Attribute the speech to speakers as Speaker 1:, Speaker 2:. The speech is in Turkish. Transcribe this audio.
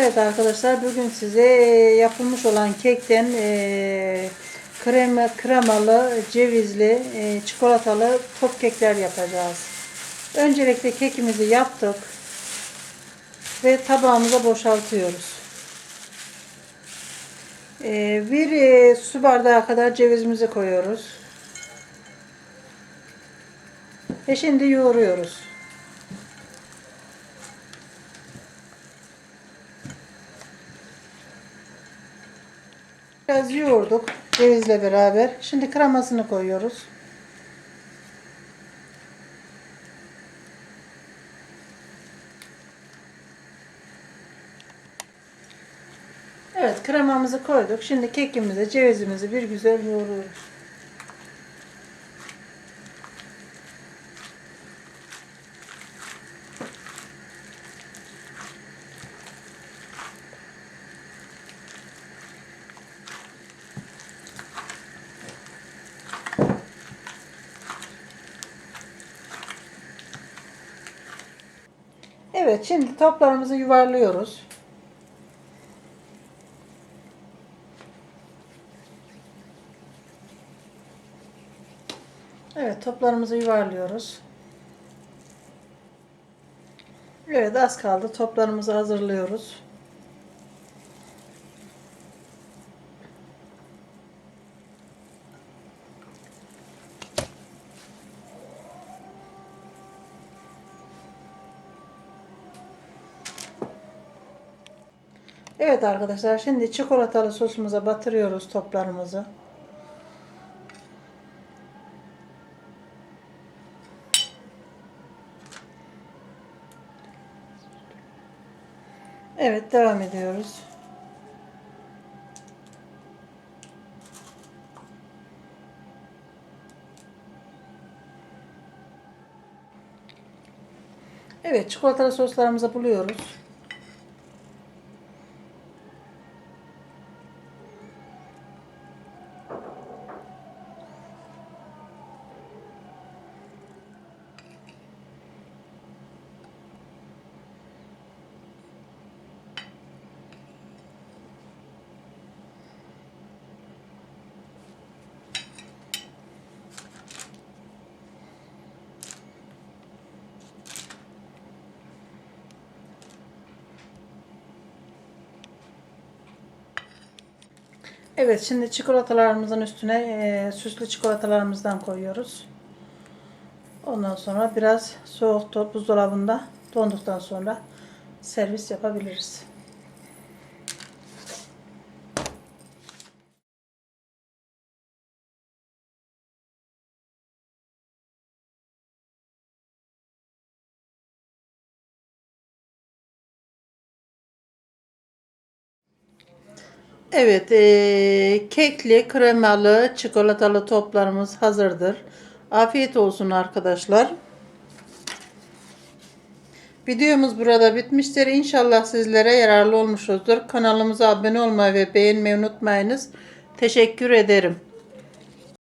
Speaker 1: Evet arkadaşlar bugün size yapılmış olan kekten e, krema, kremalı, cevizli, e, çikolatalı top kekler yapacağız. Öncelikle kekimizi yaptık ve tabağımıza boşaltıyoruz. E, bir e, su bardağı kadar cevizimizi koyuyoruz. Ve şimdi yoğuruyoruz. Biraz yoğurduk cevizle beraber. Şimdi kremasını koyuyoruz. Evet kremamızı koyduk. Şimdi kekimizi, cevizimizi bir güzel yoğuruyoruz. Evet şimdi toplarımızı yuvarlıyoruz. Evet toplarımızı yuvarlıyoruz. Evet az kaldı. Toplarımızı hazırlıyoruz. Evet arkadaşlar şimdi çikolatalı sosumuza batırıyoruz toplarımızı. Evet devam ediyoruz. Evet çikolatalı soslarımızı buluyoruz. Evet şimdi çikolatalarımızın üstüne e, süslü çikolatalarımızdan koyuyoruz. Ondan sonra biraz soğuk do- buzdolabında donduktan sonra servis yapabiliriz. Evet, e, kekli, kremalı, çikolatalı toplarımız hazırdır. Afiyet olsun arkadaşlar. Videomuz burada bitmiştir. İnşallah sizlere yararlı olmuşuzdur. Kanalımıza abone olmayı ve beğenmeyi unutmayınız. Teşekkür ederim.